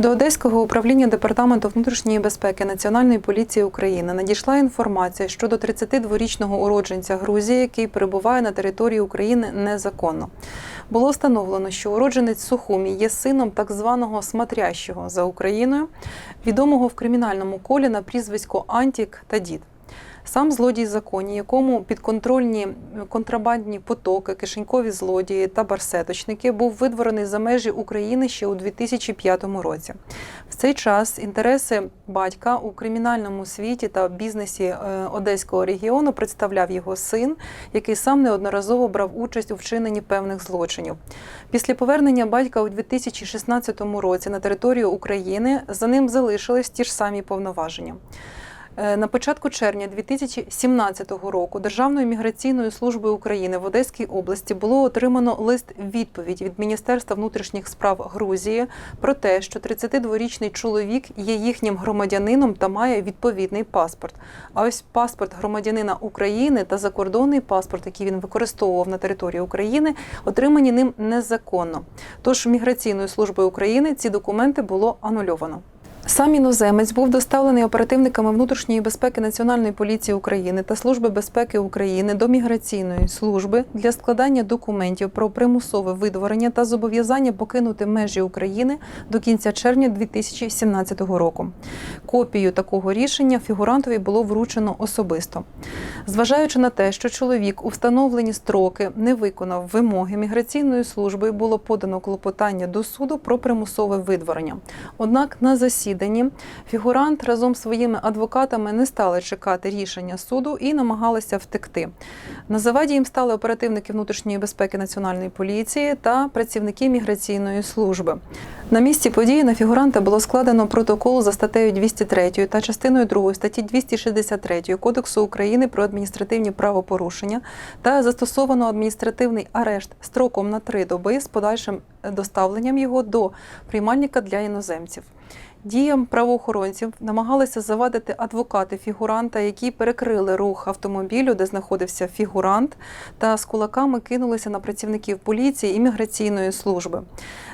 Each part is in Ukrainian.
До Одеського управління департаменту внутрішньої безпеки Національної поліції України надійшла інформація щодо 32-річного уродженця Грузії, який перебуває на території України незаконно. Було встановлено, що уродженець Сухумі є сином так званого смотрящого за Україною, відомого в кримінальному колі на прізвисько Антік та Дід. Сам злодій законі, якому підконтрольні контрабандні потоки, кишенькові злодії та барсеточники, був видворений за межі України ще у 2005 році. В цей час інтереси батька у кримінальному світі та бізнесі е, одеського регіону представляв його син, який сам неодноразово брав участь у вчиненні певних злочинів. Після повернення батька у 2016 році на територію України за ним залишились ті ж самі повноваження. Е, На початку червня 2017 року Державною міграційною службою України в Одеській області було отримано лист відповідь від Міністерства внутрішніх справ Грузії про те, що 32-річний чоловік є їхнім громадянином та має відповідний паспорт. А ось паспорт громадянина України та закордонний паспорт, який він використовував на території України, отримані ним незаконно. Тож міграційною службою України ці документи було анульовано. Сам іноземець був доставлений оперативниками внутрішньої безпеки Національної поліції України та Служби безпеки України до міграційної служби для складання документів про примусове видворення та зобов'язання покинути межі України до кінця червня 2017 року. Копію такого рішення фігурантові було вручено особисто. Зважаючи на те, що чоловік у встановлені строки не виконав вимоги міграційної служби, було подано клопотання до суду про примусове видворення. Однак на засіданні фігурант разом з своїми адвокатами не стали чекати рішення суду і намагалися втекти. На заваді їм стали оперативники внутрішньої безпеки Національної поліції та працівники міграційної служби. На місці події на фігуранта було складено протокол за статтею 203 та частиною 2 статті 263 Кодексу України про адміністративні правопорушення та застосовано адміністративний арешт строком на три доби з подальшим доставленням його до приймальника для іноземців. Діям правоохоронців намагалися завадити адвокати фігуранта, які перекрили рух автомобілю, де знаходився фігурант, та з кулаками кинулися на працівників поліції і міграційної служби.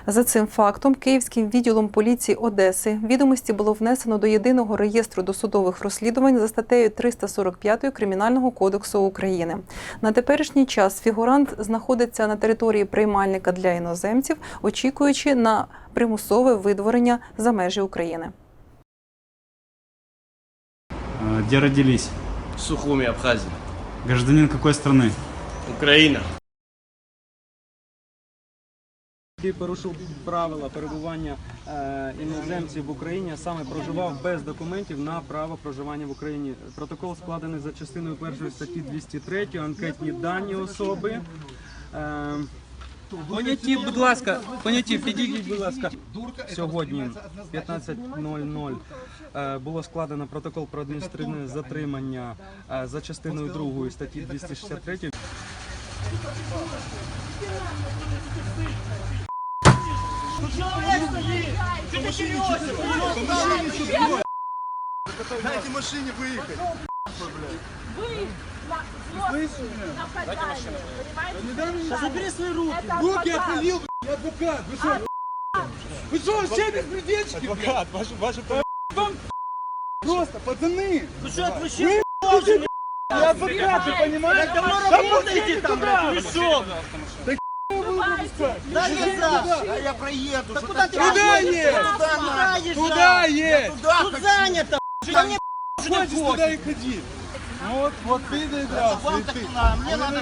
За цим фактом Київським відділом поліції Одеси відомості було внесено до єдиного реєстру досудових розслідувань за статтею 345 Кримінального кодексу України. На теперішній час фігурант знаходиться на території приймальника для іноземців, очікуючи на примусове видворення за межі України. А, Где родились? В Сухуми, Абхазия. Гражданин какой страны? Украина. який порушив правила перебування е, іноземців в Україні, а саме проживав без документів на право проживання в Україні. Протокол складений за частиною першої статті 203, анкетні дані особи. Поняті, будь ласка, поняті, підійдіть, будь ласка. Сьогодні 15.00 е, було складено протокол про адміністративне затримання е, за частиною 2 статті 263. Дайте Слышишь меня? Да не дай мне. Забери свои руки. Это руки отпилил, я адвокат. Вы что? А, вы что, все беспредельщики? Адвокат, ваши, ваши... Вам просто, пацаны. Вы что, отвращение? Вы, я адвокат, ты понимаешь? Так давно работаете там, блядь, вы что? Да да а я проеду. Да куда ты? Туда едешь? Туда едешь? Туда едешь? Тут занято. Да не хочешь туда и ходи. Вот, вот ты доигрался, Вам и так ты. не надо, мне А вы надо